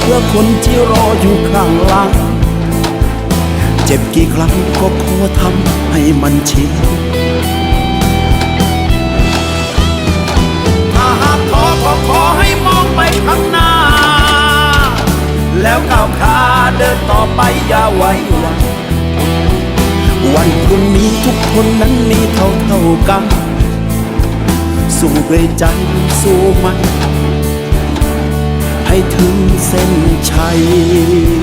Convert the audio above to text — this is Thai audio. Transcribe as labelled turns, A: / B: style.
A: เพื่อคนที่รออยู่ข้างหลัง เจ็บกี่ครั้งก็ขอทำให้มันชินถ้าหากท้อก็ขอให้มองไปข้างหน้า แล้วก้าวขาเดินต่อไปอย่าไว้วันวันพรุ่งนี้ทุกคนนั้นมีเท่าเท่ากัน สู้ด้วยใจสู้มัน ให้ถึงเส้นชัย